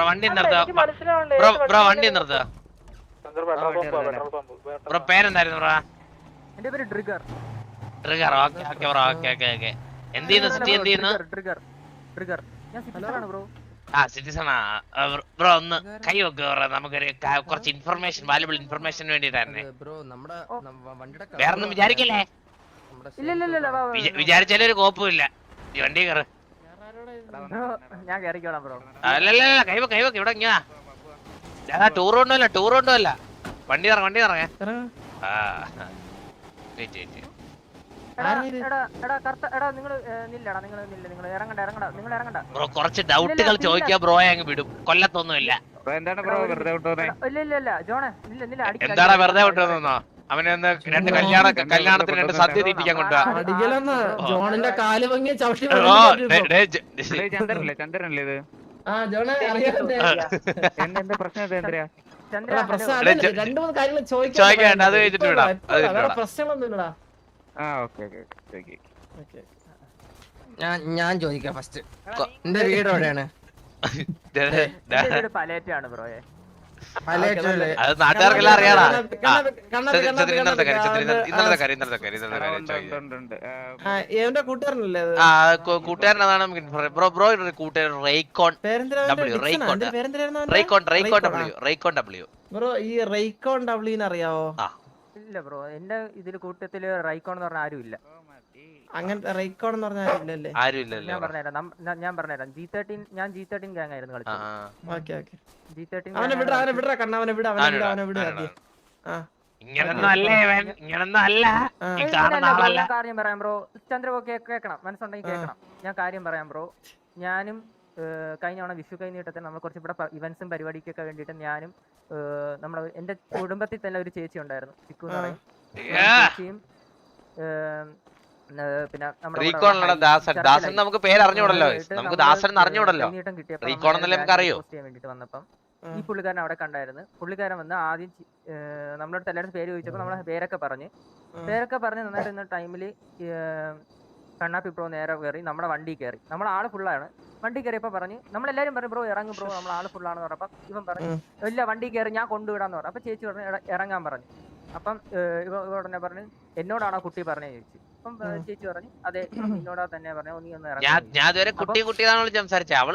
Bro വണ്ടി നിർത്തുക bro bro വണ്ടി നിർത്തുക ബ്രോ പേരെന്തായിരുന്നു ബ്രോ? എന്റെ പേര് trigger. Trigger. Okay okay bro okay okay okay. എന്ത് ചെയ്യുന്നു? സിറ്റി എന്ത് ചെയ്യുന്നു? ട്രിഗർ ട്രിഗർ ഞാൻ സിറ്റിസണാണ് ബ്രോ. ആ സിറ്റിസൺ ആ. ബ്രോ ഒന്ന് കൈ വെക്കുക ബ്രോ. നമുക്കൊരു കുറച്ച് ഇൻഫർമേഷൻ വാല്യുബിൾ ഇൻഫർമേഷൻ വേണ്ടിട്ടായിരുന്നേ ബ്രോ നമ്മുടെ ഓ. നമ്മ- വണ്ടിയുടെ വേറെ ഒന്നും വിചാരിക്കല്ലേ? നമ്മുടെ ഇല്ല ഇല്ല ഇല്ല, ഇല്ല വാ, വാ, വിചാ- വിചാരിച്ചാലും ഒരു കോപ്പുമില്ല ഈ വണ്ടി കയറ്. ഞാൻ കയറിക്കോളാം ബ്രോ. അല്ലല്ല ടൂർ കൊണ്ടുമല്ല ടൂർ കൊണ്ടുമല്ല വണ്ടി ഇറങ്ങ വണ്ടി ഇറങ്ങ ആ വെയിറ്റ് വെയിറ്റ്. എടാ എടാ എടാ എടാ നിങ്ങൾ നില്ലടാ നിങ്ങൾ നില്ല നിങ്ങൾ ഇറങ്ങണ്ട ഇറങ്ങണ്ട നിങ്ങൾ ഇറങ്ങണ്ട. ബ്രോ കുറച്ച് ഡൗട്ടുകൾ ചോദിക്കാ ബ്രോയെ അങ്ങ് വിടും. കൊല്ലത്തൊന്നുമില്ല. എന്താണ് ബ്രോ വെറുതെ വിട്ടോന്നെ എടാ, ഇല്ല ഇല്ല ഇല്ല ജോണേ നില്ല നില്ല അടിക്കണ്ട, എന്താടാ അടിക്കണ്ട. വെറുതെ വിട്ടുവന്നോ അവനെ ഒന്ന് രണ്ട് കല്യാണ കല്യാണത്തിന് രണ്ട് സദ്യ തീറ്റിക്കാൻ കാൽ ഭംഗി ചവിട്ടി ചന്ദ്രനല്ലേ? ചന്ദ്രനല്ലേ ഇത്? എന്താ പ്രശ്നം ചോദിക്കാനുണ്ട്, അത്. കഴിഞ്ഞിട്ട് വിടാം, ഞാൻ ഞാൻ ചോദിക്കാം ഫസ്റ്റ് എന്റെ വീട് എവിടെയാണ്? പലേറ്റാണ് ബ്രോയെ? അത് നാട്ടുകാർക്കെല്ലാം അറിയാടാ. ഇന്നലത്തെ കാര്യം ഇന്നലത്തെ- കാര്യം ഇന്നലത്തെ കാര്യം ഇന്നലത്തെ കാര്യം കൂട്ടുകാരനല്ലേ അത്? ആ കൂട്ടുകാരൻ അതാണ് നമുക്ക് ബ്രോ ബ്രോ കൂട്ടുകാരൻ റേക്കോൺ അവന്റെ? Recon Recon Recon, W Recon W bro ഈ റേക്കോൺ ഡബ്ല്യൂന്ന് അറിയാവോ? ഇല്ല ബ്രോ. എന്റെ ഇതിൽ കൂട്ടത്തിൽ റൈക്കോൺ എന്ന് പറഞ്ഞ ആരും ഇല്ല അങ്ങനത്തെ റെയ്ക്കോൺ എന്ന് പറഞ്ഞാൽ ഇല്ലല്ലേ ആരും ഇല്ലല്ലോ ഞാൻ പറഞ്ഞുതരാം. ഞാൻ- പറഞ്ഞുതരാം. ജി തേർട്ടീൻ ഞാൻ ജി തേർട്ടീൻ ഗാങ് ആയിരുന്നു കളിച്ചത്. Okay okay. ജി തേർട്ടീൻ അവനെ വിട അവനെ വിട കണ്ണ അവനെ വിട അവനെ വിട അവനെ വിട ആദ്യം. ആ. കാര്യം പറയാം ബ്രോ. ചന്ദ്രബോ കേക്കണം മനസ്സുണ്ടെങ്കിൽ കേക്കണം കേൾക്കണം. ഞാൻ കാര്യം പറയാം ബ്രോ. ഞാനും കഴിഞ്ഞ തവണ വിഷു കഴിഞ്ഞിട്ടത്തെ നമ്മൾ കുറച്ച് ഇവിടെ ഇവന്റ്സും പരിപാടിക്കൊക്കെ വേണ്ടിയിട്ട് ഞാനും നമ്മുടെ എന്റെ കുടുംബത്തിൽ തന്നെ ഒരു ചേച്ചി ഉണ്ടായിരുന്നു ചിക്കു എന്ന്. പറയും. റീകോൺ അല്ല ദാസൻ. ദാസൻ നമുക്ക് പേര് അറിഞ്ഞൂടല്ലോ നമുക്ക് ദാസൻ അറിഞ്ഞൂടല്ലോ. റീകോൺ എന്നല്ലേ നമുക്ക് അറിയോ? പോസ്റ്റ് ചെയ്യാൻ വേണ്ടിയിട്ട് വന്നപ്പം ഈ പുള്ളിക്കാരൻ അവിടെ കണ്ടായിരുന്നു. പുള്ളിക്കാരൻ വന്ന് ആദ്യം ഏഹ് എല്ലാവരും പേര് ചോദിച്ചപ്പോൾ നമ്മളെ പേരൊക്കെ പറഞ്ഞ്. പേരൊക്കെ പറഞ്ഞ് നന്നായിട്ട് ഇന്ന ടൈമിൽ കണ്ണാപ്പി ബ്രോ നേരെ കയറി നമ്മുടെ വണ്ടി കയറി. നമ്മളെ ആൾ ഫുള്ളാണ്. വണ്ടി കയറിയപ്പോൾ പറഞ്ഞ് നമ്മളെല്ലാവരും പറഞ്ഞു ബ്രോ ഇറങ്ങും ബ്രോ നമ്മൾ ആൾ ഫുള്ളാണെന്ന് പറഞ്ഞപ്പോൾ ഇവൻ പറഞ്ഞു ഇല്ല വണ്ടി കയറി ഞാൻ കൊണ്ടുവിടാന്ന് പറഞ്ഞു. അപ്പോൾ ചേച്ചി പറഞ്ഞു ഇറങ്ങാൻ പറഞ്ഞു. അപ്പം ഇവ ഉടനെ പറഞ്ഞു എന്നോടാണോ കുട്ടി പറഞ്ഞു ചോദിച്ചു. അപ്പം ചേച്ചി പറഞ്ഞു. അതെ എന്നോടാ തന്നെ പറഞ്ഞു നീ ഒന്ന് ഞാൻ ഞാൻ ഇതുവരെ കുട്ടി സംസാരിച്ചത് അവൾ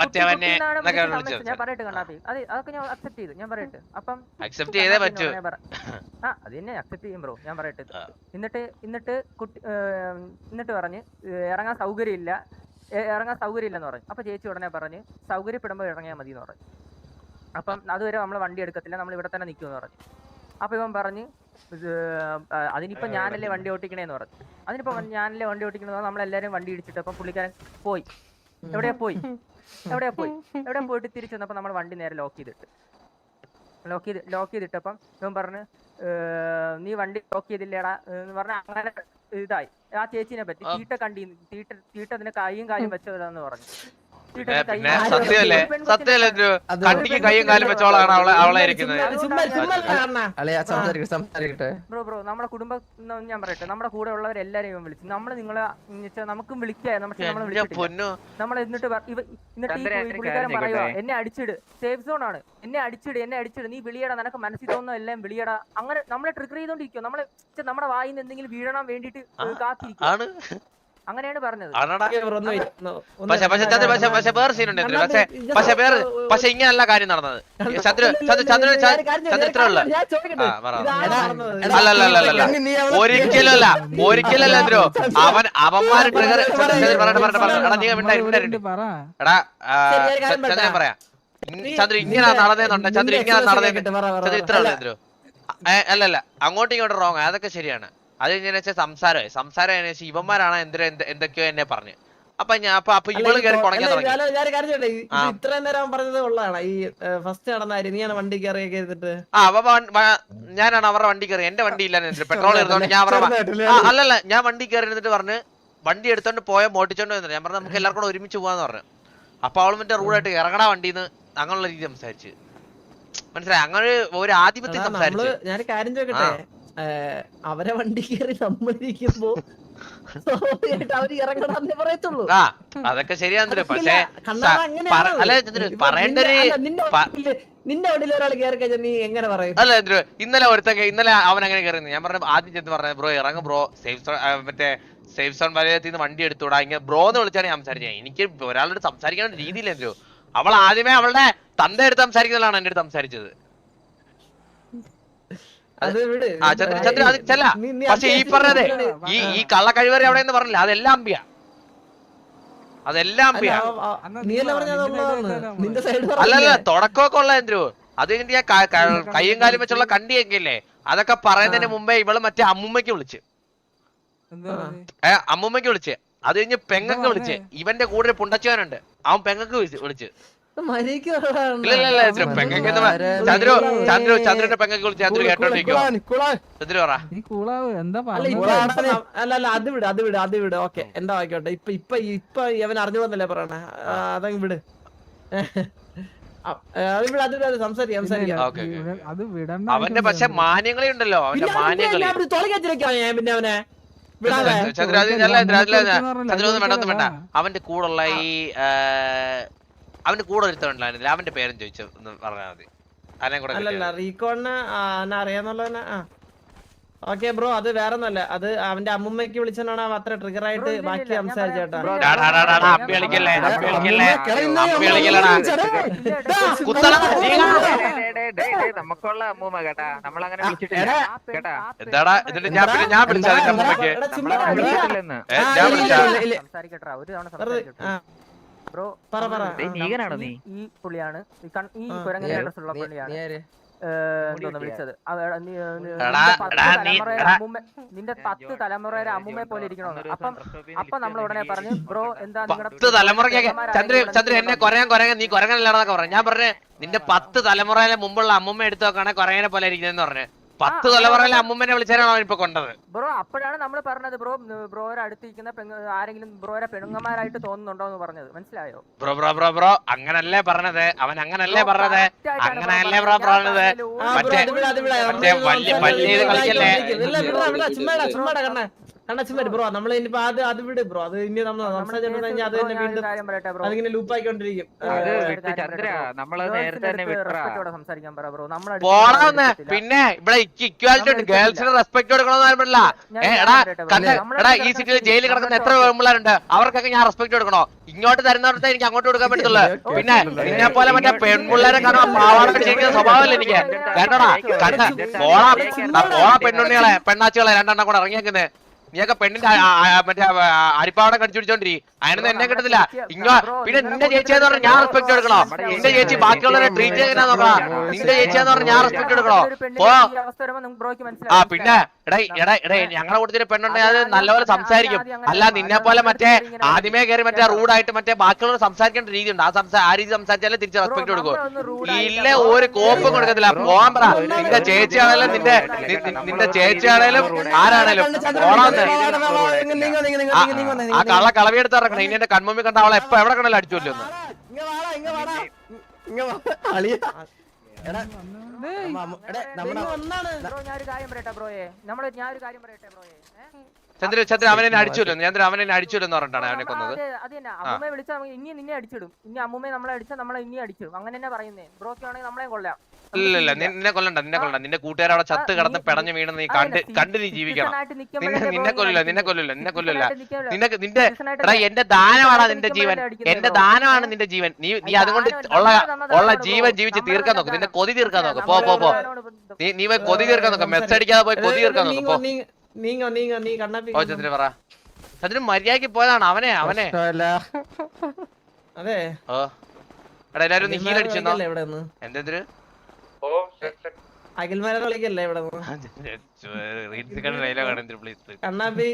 മറ്റവനെ. ഞാൻ പറയട്ടെ അത് അതൊക്കെ ഞാൻ അക്സെപ്റ്റ് ചെയ്തു. ഞാൻ പറയട്ടെ. അപ്പം അക്സെപ്റ്റ് ചെയ്തേ പറ്റൂ. ആ അത് തന്നെ അക്സെപ്റ്റ് ചെയ്യും ബ്രോ ഞാൻ പറയട്ടെ. എന്നിട്ട് എന്നിട്ട് കുട്ടി എന്നിട്ട് പറഞ്ഞ് ഇറങ്ങാൻ സൗകര്യമില്ല. ഇറങ്ങാൻ സൗകര്യമില്ലെന്ന് പറഞ്ഞു. അപ്പൊ ചേച്ചി ഉടനെ പറഞ്ഞ് സൗകര്യപ്പെടുമ്പോൾ ഇറങ്ങിയാൽ മതി എന്ന് പറഞ്ഞു. അപ്പം അതുവരെ നമ്മൾ വണ്ടി എടുക്കത്തില്ല. നമ്മൾ ഇവിടെ തന്നെ നിൽക്കുമെന്ന് പറഞ്ഞു. അപ്പൊ ഇവൻ പറഞ്ഞ് അതിനിപ്പോ ഞാനല്ലേ വണ്ടി ഓട്ടിക്കണേന്ന് പറഞ്ഞു. അതിനിപ്പോ ഞാനല്ലേ വണ്ടി ഓട്ടിക്കണെന്ന് പറഞ്ഞു നമ്മളെല്ലാരും വണ്ടി ഇടിച്ചിട്ട് അപ്പൊ പുള്ളിക്കാരൻ പോയി. എവിടെയാ പോയി? എവിടെയാ പോയി? എവിടെ പോയിട്ട് തിരിച്ചു വന്നപ്പോ നമ്മൾ വണ്ടി നേരെ ലോക്ക് ചെയ്തിട്ട്. ലോക്ക് ചെയ്ത് ലോക്ക് ചെയ്തിട്ടപ്പം ഇവൻ പറഞ്ഞ് "ഏർ, നീ വണ്ടി ലോക്ക് ചെയ്തില്ലേടാ എന്ന് പറഞ്ഞ അങ്ങനെ ഇതായി. ആ ചേച്ചിനെ പറ്റി. തീട്ട കണ്ടി തീട്ട തീട്ട അതിന്റെ കൈയും കാലും വെച്ചതാന്ന് പറഞ്ഞു. പിന്നെ സത്യമല്ലേ ഒരു സത്യമല്ലേ കട്ടിക്ക് കൈയും കാലും വെച്ചോളാണ് അവളെ അവളെ ഇരിക്കുന്നത്. ബ്രോ. ബ്രോ നമ്മുടെ കുടുംബം ഞാൻ പറയട്ടെ. നമ്മുടെ കൂടെ ഉള്ളവരെല്ലാരെയും ഇവൻ വിളിച്ചു. നമ്മൾ നിങ്ങളെ നമുക്കും വിളിക്കായിരുന്നു. പക്ഷെ വിളിച്ചിട്ടില്ല. പൊന്നു. എന്നിട്ട് എന്നിട്ട് ഈ പുള്ളിക്കാരൻ പറയുക എന്നെ അടിച്ചിട്. സേഫ് സോൺ ആണ്. എന്നെ അടിച്ചിട് എന്നെ അടിച്ചിട്. നീ വിളിയടാ നിനക്ക് മനസ്സിൽ തോന്നുന്ന എല്ലാം വിളിയടാ. അങ്ങനെ നമ്മളെ ട്രിഗർ ചെയ്തോണ്ടിരിക്കും നമ്മളെ നമ്മുടെ വായിന്ന് എന്തെങ്കിലും വീഴണം വേണ്ടിട്ട് കാത്തിരിക്കും ആണ്. അങ്ങനെയാണ് പറഞ്ഞത്. പക്ഷെ പക്ഷെ ചന്ദ്ര പക്ഷെ പക്ഷെ വേറെ സീനുണ്ട്. പക്ഷെ പക്ഷെ വേറെ പക്ഷെ ഇങ്ങനല്ല കാര്യം നടന്നത്. ചന്ദ്ര ചന്ദ്ര ചന്ദ്ര ഉള്ള. അല്ല, ഒരിക്കലല്ല ഒരിക്കലല്ല എന്തോ അവൻ അവന്മാര് ട്രിഗർ പറയട്ടെ പറയട്ടെ പറയട്ടെ എടാ നീ മിണ്ടായി മിണ്ടായി. എടാ ആ, ശരി, ഒരു കാര്യം ചന്ദ്രൻ പറയാം. ചന്ദ്ര ഇങ്ങനെ നടന്നേന്നുണ്ട്. ചന്ദ്ര ഇങ്ങനെ നടന്നേ ചന്ദ്ര ഇത്ര അല്ല, ഉള്ളു ധ്രുവ് അല്ലല്ല അങ്ങോട്ടും ഇങ്ങോട്ടും റോങ് അതൊക്കെ ശരിയാണ്. അത് ഇങ്ങനെ വെച്ചാൽ സംസാരമായി സംസാരം എങ്ങനെ വെച്ചാൽ ഇവന്മാരാണ് എന്തിനാ എന്തൊക്കെയോ എന്നെ പറഞ്ഞു. അപ്പൊ ഞാൻ അപ്പൊ അപ്പൊ ഇവൾ കയറി കുണങ്ങാൻ തുടങ്ങി. ഞാനോ- ഞാനൊരു ഇത് ആ. ഇത്രയും നേരം പറഞ്ഞത് ഉള്ളതാണ്? ഈ ഫസ്റ്റ് നടന്ന നീയാണ് വണ്ടി കയറിയൊക്കെ ചെയ്തിട്ട് ആ ഞാനാണ് അവരുടെ വണ്ടി കയറി എന്റെ വണ്ടി ഇല്ലാന്ന് പെട്രോൾ എടുത്തോണ്ട് ഞാൻ അവരുടെ അല്ലല്ല ഞാൻ വണ്ടി കയറി ഇരുന്നിട്ട് പറഞ്ഞ് വണ്ടി എടുത്തോണ്ട് പോയ മോട്ടിച്ചോണ്ട് വന്നിട്ട് ഞാൻ പറഞ്ഞു നമുക്ക് എല്ലാവർക്കും കൂടെ ഒരുമിച്ച് പോവാന്ന് പറഞ്ഞു. അപ്പൊ അവൾ മറ്റേ റൂഡായിട്ട് ഇറങ്ങണ വണ്ടിന്ന് അങ്ങനെയുള്ള രീതി സംസാരിച്ച്. മനസ്സിലായി? അങ്ങനെ ഒരു ആധിപത്യം സംസാരിച്ചു. ഞാൻ കാര്യം ചോദിക്കട്ടെ? അവരെ വണ്ടി കയറി നമ്മളിരിക്കുമ്പോ ആ അതൊക്കെ ശരിയാ ചന്ദ്രു പക്ഷേ. അല്ല പറയേണ്ട ഒരു അല്ല, നിന്റെ അവിടെ വണ്ടിയിൽ ഒരാൾ കയറി കഴിഞ്ഞാൽ നീ എങ്ങനെ പറയും? അല്ല ചന്ദ്രു ഇന്നലെ ഒരുത്തൊക്കെ ഇന്നലെ അവൻ അങ്ങനെ കയറുന്നു ഞാൻ പറഞ്ഞു ആദ്യം ചെന്ന് പറഞ്ഞു ബ്രോ ഇറങ്ങും ബ്രോ. സേഫ് മറ്റേ സേഫ് സോൺ വലയത്തിൽ നിന്ന് വണ്ടി എടുത്തുകൂടാ ഇങ്ങനെ ബ്രോ എന്ന് വിളിച്ചാണ് ഞാൻ സംസാരിച്ചത്. എനിക്ക് ഒരാളോട് സംസാരിക്കാൻ രീതിയില്ല ചന്ദ്രു അവൾ ആദ്യമേ അവളുടെ തന്റെ അടുത്ത് സംസാരിക്കുന്നതാണ് എന്റെ അടുത്ത് സംസാരിച്ചത്. ചന്ദ്ര അത് ചെല്ല. പക്ഷെ ഈ പറഞ്ഞതെ ഈ ഈ കള്ള കഴിവറി അവിടെ എന്ന് പറഞ്ഞില്ല. അതെല്ലാം അമ്പിയ. അതെല്ലാം അമ്പിയ. അല്ലല്ല തുടക്കമൊക്കെ ഉള്ള എന്തോ അത് കഴിഞ്ഞിട്ട് ഞാൻ ക- ക- കയ്യും കാലും വെച്ചുള്ള കണ്ടിയെങ്കിലേ അതൊക്കെ പറയുന്നതിന് മുമ്പേ ഇവൾ മറ്റേ അമ്മുമ്മയ്ക്ക് വിളിച്ച്. ഏ അമ്മുമ്മയ്ക്ക് വിളിച്ച്. അത് കഴിഞ്ഞ് പെങ്ങക്ക് വിളിച്ച്. ഇവന്റെ കൂടെ ഒരു പുണ്ടച്ചവനുണ്ട്. അവൻ പെങ്ങക്ക് വിളിച്ച്. അത് വിട് അത് വിട് അത് വിട്. ഓക്കെ എന്താ ആയിക്കോട്ടെ. ഇപ്പൊ ഇപ്പൊ ഇപ്പൊ അവൻ അറിഞ്ഞോന്നല്ലേ പറയണേ? അതങ്ങ് വിട്. അവന്റെ പക്ഷെ മാന്യങ്ങളെ ഉണ്ടല്ലോ അവന്റെ മാന്യങ്ങളെ. പിന്നെ അവനെ. ചന്ദ്ര വേണ്ട വേണ്ട. അവന്റെ കൂടുള്ള ഈ അവന്റെ കൂടെ ഒരുത്തണ്ടായിരുന്നില്ല അവന്റെ പേരും ചോദിച്ചു എന്ന് പറഞ്ഞാൽ മതി. അതിനെ കൂടെ അല്ലല്ല. റീകോണിന് ആ ഓക്കെ ബ്രോ അത് വേറെ ഒന്നല്ല അത് അവന്റെ അമ്മുമ്മയ്ക്ക് വിളിച്ചാണ് അത്ര ട്രിഗർ ആയിട്ട് ബാക്കി സംസാരിച്ചേട്ടാ. നമുക്കുള്ള അമ്മൂമ്മ കേട്ടാ. നമ്മളങ്ങനെ വിളിച്ചിട്ടില്ല. കേട്ടാ എന്താടാ ഇതിന്റെ ഞാൻ പിന്നെ ഞാൻ വിളിച്ചിട്ടില്ലെന്ന് ഞാൻ. ഒരു തവണ സംസാരിക്കട്ടെ. ബ്രോ പറ, പറ. ഡേയ്, നീകനാണോ നീ? ഈ പുള്ളിയാണ്. ഈ. കുരങ്ങനെ ഡ്രസ്സുള്ള പുള്ളിയാണ്. ഏഹ്, വിളിച്ചത്? നിന്റെ പത്ത് നീ- തലമുറയുടെ അമ്മുമ്മയെ പോലെ ഇരിക്കണമെന്ന് അപ്പം അപ്പൊ നമ്മൾ ഉടനെ പറഞ്ഞു ബ്രോ എന്താ നിങ്ങളുടെ പത്ത് തലമുറക്കൊക്കെ ചന്ദ്ര ചന്ദ്ര എന്നെ കൊറയാൻ കൊരങ്ങൻ നീ കൊരങ്ങനല്ലാന്നൊക്കെ പറഞ്ഞു. ഞാൻ പറഞ്ഞു നിന്റെ പത്ത് തലമുറയിലെ മുമ്പുള്ള അമ്മുമ്മ എടുത്തു നോക്കാണെ കൊരങ്ങനെ പോലെ ഇരിക്കുന്നതെന്ന് പറഞ്ഞു. പത്ത് തലമുറയിലെ അമ്മുമ്മനെ വിളിച്ചാലാണ് അവൻ ഇപ്പൊ കൊണ്ടത് ബ്രോ അപ്പോഴാണ് നമ്മൾ പറഞ്ഞത് ബ്രോ ബ്രോയുടെ അടുത്തിരിക്കുന്ന പെങ്ങ ആരെങ്കിലും ബ്രോയുടെ പെണ്ണുങ്ങന്മാരായിട്ട് തോന്നുന്നുണ്ടോ എന്ന് പറഞ്ഞത് മനസ്സിലായോ ബ്രോ ബ്രോ ബ്രോ ബ്രോ അങ്ങനല്ലേ പറഞ്ഞത് അവൻ അങ്ങനല്ലേ പറഞ്ഞത് അങ്ങനല്ലേ അങ്ങനെയല്ലേ ബ്രോ ബ്രോ പറഞ്ഞത് മറ്റേ-. മറ്റേ വലിയ വലിയ കളിക്കല്ലേ? ഇല്ല, വിടാ, വിടാ, ചുമ്മാടാ, ചുമ്മാടാ, കണ്ണാ. കണ്ണാ, ചുമ്മാ ഇരി, ബ്രോ നമ്മൾ ഇനിയിപ്പോ അത് അത് വിട് ബ്രോ അത് ഇനി നമ്മൾ സംസാരിച്ചിട്ട് കഴിഞ്ഞാൽ അത് തന്നെ വീണ്ടും കാര്യം പറയട്ടെ ബ്രോ അതിങ്ങനെ ലൂപ്പ് ആയിക്കൊണ്ടിരിക്കും. അത് ഏ, വിട്ട് ചന്ദ്ര നമ്മൾ നേരത്തെ തന്നെ വിട്ട റെസ്പെക്റ്റോടെ സംസാരിക്കാൻ പറ ബ്രോ നമ്മൾ പിന്നെ ഇവിടെ ഇക്വാലിറ്റി ഉണ്ട്. ഗേൾസിന് റെസ്പെക്ട് കൊടുക്കണമെന്ന് പറഞ്ഞില്ല. എടാ എടാ ഈ സിറ്റിയിൽ ജയിലിൽ കിടക്കുന്ന എത്ര പെൺപിള്ളേരുണ്ട്? അവർക്കൊക്കെ ഞാൻ റെസ്പെക്ട് കൊടുക്കണോ? ഇങ്ങോട്ട് തരുന്നവർക്ക് എനിക്ക് അങ്ങോട്ട് കൊടുക്കാൻ പറ്റുള്ളൂ പിന്നെ നിന്നെ പോലെ മറ്റേ പെൺപിള്ളേരെ കാരണം പാവാട പിടിച്ചിരിക്കുന്ന സ്വഭാവമല്ല എനിക്ക്? കേട്ടോടാ കണ്ട പോളാ ആ പോളാ പെണ്ണുണ്ണികളെ പെണ്ണാച്ചുകളെ രണ്ടെണ്ണം കൂടെ ഇറങ്ങിയേക്കുന്നേ. നീയൊക്കെ പെണ്ണിന്റെ മറ്റേ അരിപ്പാവടെ കടിച്ചുപിടിച്ചോണ്ടിരി അതിനൊന്നും എന്നെ കിട്ടത്തില്ല. ഇങ്ങോ പിന്നെ നിന്റെ ചേച്ചിയെന്ന് പറഞ്ഞാൽ ഞാൻ റെസ്പെക്ട് എടുക്കണോ. നിന്റെ ചേച്ചി ബാക്കിയുള്ളവരെ ട്രീറ്റ് ചെയ്യാൻ നോക്കണം നിന്റെ ചേച്ചിയെന്ന് പറഞ്ഞാൽ ഞാൻ റെസ്പെക്ട് എടുക്കണോ. ആ പിന്നെ എടാ എടാ എടാ ഞങ്ങളെ കൂട്ടത്തിൽ പെണ്ണുണ്ടെങ്കിൽ അത് നല്ലപോലെ സംസാരിക്കും അല്ല നിന്നെ പോലെ മറ്റേ ആദ്യമേ കയറി മറ്റേ റൂഡായിട്ട് മറ്റേ ബാക്കിയുള്ളവർ സംസാരിക്കേണ്ട രീതി ഉണ്ട് ആ സംസാ ആ രീതി സംസാരിച്ചാലേ തിരിച്ച് റെസ്പെക്ട് കൊടുക്കും ഇല്ല ഒരു കോപ്പും കൊടുക്കത്തില്ല പോവാൻ പറ നിന്റെ ചേച്ചിയാണേലും നിന്റെ നിന്റെ നിന്റെ ചേച്ചിയാണേലും ആരാണേലും പോണെന്ന് ആ ആ കള്ള കളവിയെടുത്ത് ഇറക്കണം ഇനി എന്റെ കൺമുമ്പിൽ കണ്ട അവളെ എപ്പോ എവിടെ കണ്ടാലും അടിച്ചു കൊല്ലുന്നു ഒന്നാണ്. ബ്രോ ഞാനൊരു കാര്യം പറയട്ടെ ബ്രോയെ. നമ്മൾ ഒരു കാര്യം പറയട്ടെ ബ്രോയെ? ചന്ദ്ര ചന്ദ്ര അവനെ അടിച്ചുല്ലോ ചന്ദ്ര അവനെ എന്ന് പറഞ്ഞിട്ടാണ് അവനെ കൊന്നത്. അമ്മയെ വിളിച്ചാൽ ഇനി നിന്നെ അടിച്ചിടും. ഇനി അമ്മൂമ്മയെ നമ്മളെ അടിച്ചാൽ നമ്മളെ ഇനി അടിച്ചിടും. അങ്ങനെ തന്നെ പറയുന്നേ. ബ്രോക്ക് ആണെങ്കിൽ നമ്മളെ കൊള്ളാം ഇല്ല ഇല്ല. നിന്നെ കൊല്ലണ്ട നിന്നെ കൊല്ലണ്ട. നിന്റെ കൂട്ടുകാർ അവിടെ ചത്ത് കിടന്ന് പെടഞ്ഞു വീണ് നീ കണ്ട് കണ്ട് നീ ജീവിക്കണം. നിന്നെ കൊല്ലില്ല നിന്നെ കൊല്ലില്ല നിന്നെ കൊല്ലില്ല നിന്നെ നിന്റെ എടാ എന്റെ ദാനമാണ് നിന്റെ ജീവൻ. എന്റെ ദാനമാണ് നിന്റെ ജീവൻ. നീ നീ അതുകൊണ്ട് ഉള്ള ഉള്ള ജീവൻ ജീവിച്ച് തീർക്കാൻ നോക്കും. നിന്റെ കൊതി തീർക്കാൻ നോക്കും. പോ പോ പോ. നീ നീ പോയി കൊതി തീർക്കാൻ നോക്ക്. മെസ്സടിക്കാതെ പോയി കൊതി തീർക്കാൻ നോക്കും. പോ. നീങ്ങോ നീങ്ങോ നീങ്ങോ നീ കണ്ണാപ്പി ഓ ചന്ദ്രൻ പറ. ചന്ദ്രൻ മര്യാദയ്ക്ക് പോയതാണ് അവനെ അവനെ. അതെ. ഓ. എടാ എല്ലാരും നീ ഹീൽ അടിച്ചെന്നോ? എന്തെന്തിന് അഖിൽമാരെ കളിക്കല്ലേ ഇവിടെ കണ്ണാപ്പി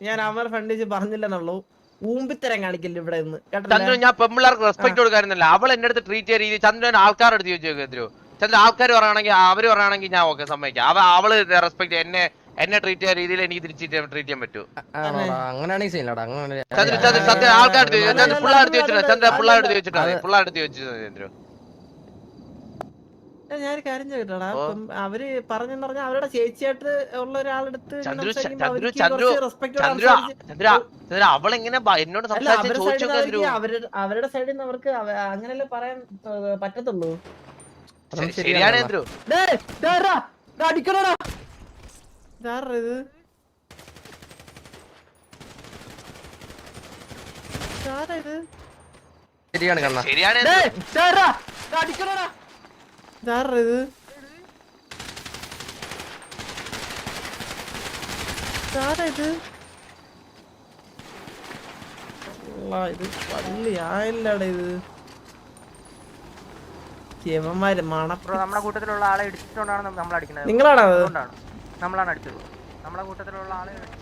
ഞാൻ അമർ ഫണ്ടിച്ച് പറഞ്ഞില്ലെന്നുള്ളൂ. ഊമ്പിത്തരം കാണിക്കില്ല ഇവിടെ നിന്ന്? ചന്ദ്രൻ ഞാൻ പെമ്പിള്ളേർക്ക് റെസ്പെക്ട് കൊടുക്കാറുന്നില്ല അവൾ എന്റെ അടുത്ത് ട്രീറ്റ് ചെയ്ത രീതി ചന്ദ്രൻ ആൾക്കാരുടെ അടുത്ത് ചോദിച്ചു ചന്ദ്രു ചന്ദ്രൻ ആൾക്കാർ പറയുകയാണെങ്കിൽ അവർ പറയുകയാണെങ്കിൽ ഞാൻ ഓക്കെ സമ്മതിക്കാം. അവ അവൾ റെസ്പെക്ട് എന്നെ എന്നെ ട്രീറ്റ് ചെയ്യുന്ന രീതിയിൽ എനിക്ക് തിരിച്ച് ട്രീറ്റ് ചെയ്യാൻ പറ്റൂ. അങ്ങനെയാണെങ്കിൽ അങ്ങനെ ആൾക്കാർ പിള്ളേർ പിള്ളേർ പിള്ളേർ ചന്ദ്രു ഞാനൊരു കാര്യം ചോദിക്കട്ടാ. അവർ പറഞ്ഞെന്ന് പറഞ്ഞാൽ അവരുടെ ചേച്ചിയായിട്ട് ഉള്ള ഒരാളെടുത്ത് അവരുടെ സൈഡിൽ അവരുടെ അവരുടെ സൈഡിൽ നിന്ന് അവർക്ക് അവ- അങ്ങനെയല്ലേ പറയാൻ പറ്റത്തുള്ളൂ. ശരിയാണ് ഇത്? ശരിയാണ് കണ്ണ. ഇത്? ഇത്? ഇത് പള്ളി ആയില്ലടാ ഇത്. മണ നമ്മുടെ കൂട്ടത്തിലുള്ള ആളെ ഇടിച്ചിട്ടുകൊണ്ടാണ് നമ്മൾ അടിക്കുന്നത് നിങ്ങളാണോ നമ്മളാണ് അടിച്ചത്. നമ്മളെ കൂട്ടത്തിലുള്ള ആളെ നമ്മളെ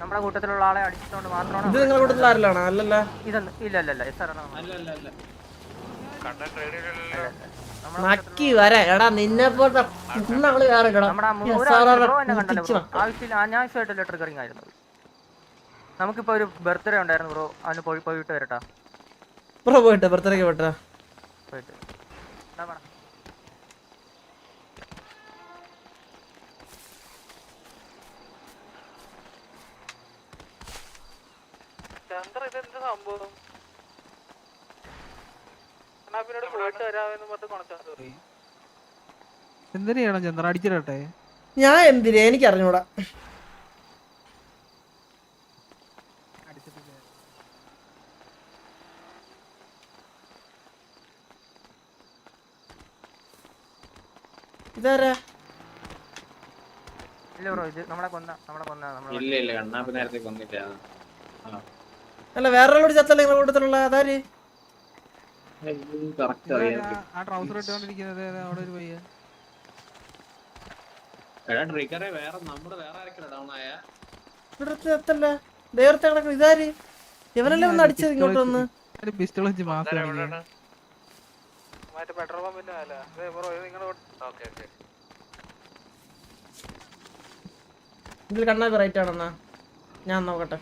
നമ്മുടെ കൂട്ടത്തിലുള്ള ആളെ അടിച്ചതുകൊണ്ട് മാത്രമാണ് ഇത് നിങ്ങളുടെ കൂട്ടത്തിൽ ആരിലാണോ അല്ലല്ല. ഇതൊന്ന് ഇല്ല അല്ല. അല്ല സാർ നക്കി വര. എടാ നിന്നെ പോലത്തെ കുണ്ണകൾ കയറിക്കടാ നമ്മുടെ ആ മു- ഒരു ബ്രോ എന്നെ കണ്ടല്ലോ ബ്രോ? ആവശ്യമില്ല. അനാവശ്യമായിട്ടല്ല ട്രിഗറിങ് നമുക്കിപ്പോ ഒരു ബർത്ത്ഡേ ഉണ്ടായിരുന്നു ബ്രോ. അതിന് പോയി പോയിട്ട് വരട്ടാ. ബ്രോ പോയിട്ട് ബർത്ത്ഡേക്ക് പോയിട്ടാ. പോയിട്ട് എന്താ പറ എന്തിനാണ് ചന്ദ്ര? അടിച്ചിടട്ടെ. ഞാൻ എന്തിനാ? എനിക്ക് അറിഞ്ഞൂടാ ഇതാരാ? ഇല്ല ബ്രോ ഇത് നമ്മളെ കൊന്ന നമ്മളെ കൊന്ന നമ്മളെ ഇല്ല ഇല്ല കണ്ണാപ്പ് നേരത്തെ കൊന്നില്ല. അല്ല വേറൊരാളോട് ചത്തല്ലേ നിങ്ങളുടെ കൂട്ടത്തിലുള്ള അതാര്? ആ ട്രൗസർ ഇട്ടുകൊണ്ടിരിക്കുന്നത്? അവിടെ ഒരു വേറെ വേറെ നിങ്ങളെ ഇതാര്? ഇവനല്ലേ ഒന്ന് അടിച്ചത് ഇങ്ങോട്ട് വന്ന്? പിസ്റ്റൾ വെച്ച് ഇതിൽ കണ്ണാ റൈറ്റ് ആണെന്നാ. ഞാൻ നോക്കട്ടെ.